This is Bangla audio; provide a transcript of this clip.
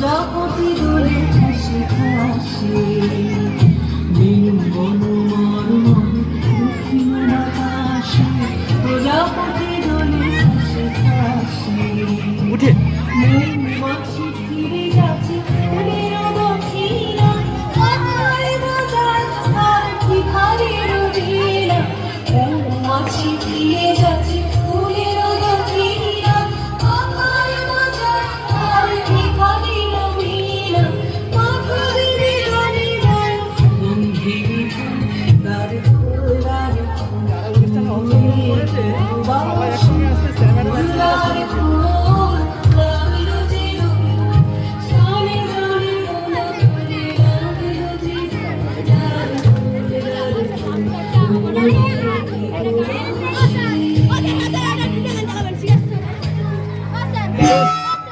প্রজাপতি দোলে হাসি হাসি Obama